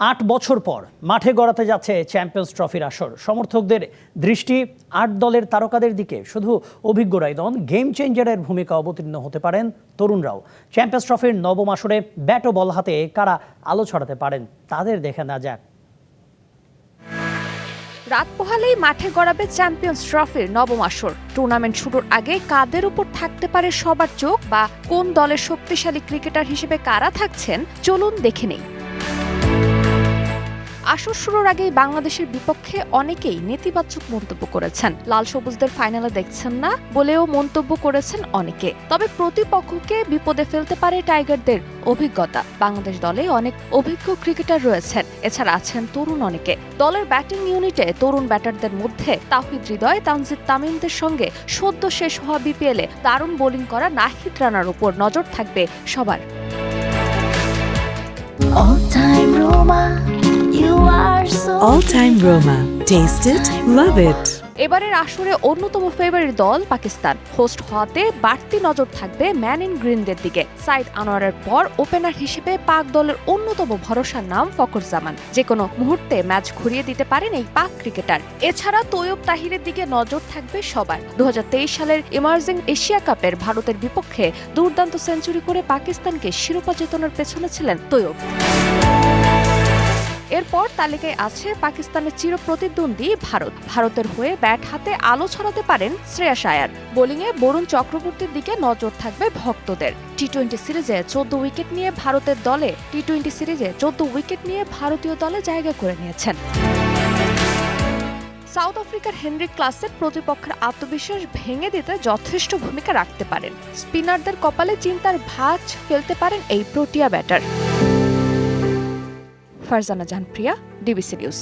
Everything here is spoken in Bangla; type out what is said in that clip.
আট বছর পর মাঠে গড়াতে যাচ্ছে চ্যাম্পিয়ন্স ট্রফির আসর। সমর্থকদের দৃষ্টি আট দলের তারকাদের দিকে। শুধু অভিজ্ঞরাই নন গেম চেঞ্জারের ভূমিকা অবতীর্ণ হতে পারেন তরুণরাও। চ্যাম্পিয়ন্স ট্রফির নবম আসরে ব্যাট ও বল হাতে কারা আলো ছড়াতে পারেন, তাদের দেখে না যাক। রাত পোহালেই মাঠে গড়াবে চ্যাম্পিয়ন্স ট্রফির নবম আসর। টুর্নামেন্ট শুরুর আগে কাদের উপর থাকতে পারে সবার চোখ বা কোন দলের শক্তিশালী ক্রিকেটার হিসেবে কারা থাকছেন, চলুন দেখে নেই। আসর শুরুর আগেই বাংলাদেশের বিপক্ষে অনেকেই নেতিবাচক মন্তব্য করেছেন। লাল সবুজদের ফাইনালে দেখছেন না বলেও মন্তব্য করেছেন অনেকে। তবে প্রতিপক্ষকে বিপদে ফেলতে পারে টাইগারদের অভিজ্ঞতা। বাংলাদেশ দলে অনেক অভিজ্ঞ ক্রিকেটার রয়েছেন। এছাড়া আছেন তরুণ অনেকে। দলের ব্যাটিং ইউনিটে তরুণ ব্যাটারদের মধ্যে তাহিদ হৃদয় তানজিদ তামিমদের সঙ্গে সদ্য শেষ হওয়া বিপিএলে দারুণ বোলিং করা নাহিদ রানার উপর নজর থাকবে সবার। All time Roma, you are so All time Roma. Taste it, love it. এবারের আসরে অন্যতম ফেভারিট দল পাকিস্তান। হোস্ট হওয়াতে বাড়তি নজর থাকবে ম্যান ইন গ্রিনদের দিকে। সাইদ আনোয়ারের পর ওপেনার হিসেবে পাক দলের অন্যতম ভরসার নাম ফকর জামান। যে কোনো মুহূর্তে ম্যাচ ঘুরিয়ে দিতে পারেন এই পাক ক্রিকেটার। এছাড়া তৈয়ব তাহিরের দিকে নজর থাকবে সবার। দু হাজার তেইশ সালের ইমার্জিং এশিয়া কাপের ভারতের বিপক্ষে দুর্দান্ত সেঞ্চুরি করে পাকিস্তানকে শিরোপা জেতানোর পেছনে ছিলেন তৈয়ব। এরপর তালিকায় আছে পাকিস্তানের চির প্রতিদ্বন্দ্বী ভারত। ভারতের হয়ে ব্যাট হাতে আলো ছড়াতে পারেন শ্রেয়াস আয়ার বোলিংয়ে বরুণ চক্রবর্তীর দিকে নজর থাকবে ভক্তদের। টি টোয়েন্টি সিরিজে চোদ্দ উইকেট নিয়ে ভারতের দলে টি টোয়েন্টি সিরিজে চোদ্দ উইকেট নিয়ে ভারতীয় দলে জায়গা করে নিয়েছেন। সাউথ আফ্রিকার হেনরি ক্লাসের প্রতিপক্ষের আত্মবিশ্বাস ভেঙে দিতে যথেষ্ট ভূমিকা রাখতে পারেন। স্পিনারদের কপালে চিন্তার ভাঁজ ফেলতে পারেন এই protea batter. Farzana Jahan Priya DBC news.